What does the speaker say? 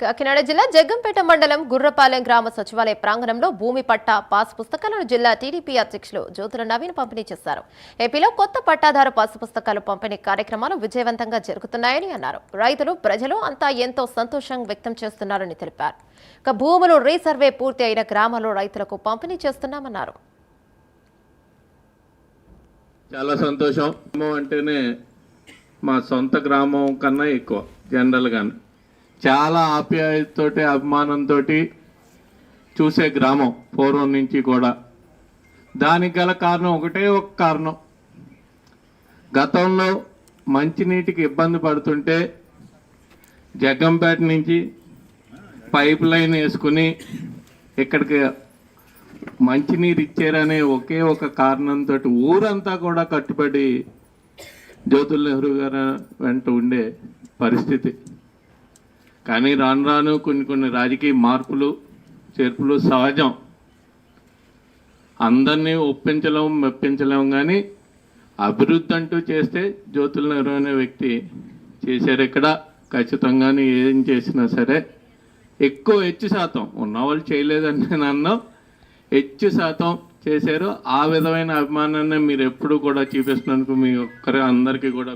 కాకినాడ జిల్లా జగ్గంపేట మండలం గుర్రపాలెం గ్రామ సచివాలయ ప్రాంగణంలో భూమి పట్టా పాస్ పుస్తకాలను జిల్లా టీడీపీ అధ్యక్షులు జ్యోతుల నవీన్ పంపిణీ చేశారు. ఏపీలో కొత్త పట్టాదారు పాస్ పుస్తకాలు పంపిణీ కార్యక్రమాలు విజయవంతంగా జరుగుతున్నాయని అన్నారు. రైతులు ప్రజలు అంతా ఎంతో సంతోషం వ్యక్తం చేస్తున్నారని తెలిపారు. ఇక భూములు రీసర్వే పూర్తి అయిన గ్రామాల్లో రైతులకు పంపిణీ చేస్తున్నామన్నారు. చాలా సంతోషం. అంటేనే మా సొంత గ్రామం కన్నా ఎక్కువ జనరల్గా చాలా ఆప్యాయతతోటి అభిమానంతో చూసే గ్రామం పూర్వం నుంచి కూడా. దానికి గల కారణం ఒకటే ఒక కారణం. గతంలో మంచినీటికి ఇబ్బంది పడుతుంటే జగ్గంపేట నుంచి పైప్ లైన్ వేసుకుని ఇక్కడికి మంచినీరు ఇచ్చారనే ఒకే ఒక కారణంతో ఊరంతా కూడా కట్టుబడి జ్యోతుల్ నెహ్రూ గారు వెంట ఉండే పరిస్థితి. కానీ రాను రాను కొన్ని కొన్ని రాజకీయ మార్పులు చేర్పులు సహజం. అందరినీ ఒప్పించలేం మెప్పించలేం కానీ అభివృద్ధి అంటూ చేస్తే జ్యోతుల నెహ్రూ అనే వ్యక్తి చేశారు ఇక్కడ ఖచ్చితంగానే ఏం చేసినా సరే ఎక్కువ హెచ్చు శాతం ఉన్నవాళ్ళు చేయలేదని నేను అన్నా హెచ్చు శాతం చేశారు. ఆ విధమైన అభిమానాన్ని మీరు ఎప్పుడు కూడా చూపిస్తున్నందుకు మీ ఒక్కరి అందరికీ కూడా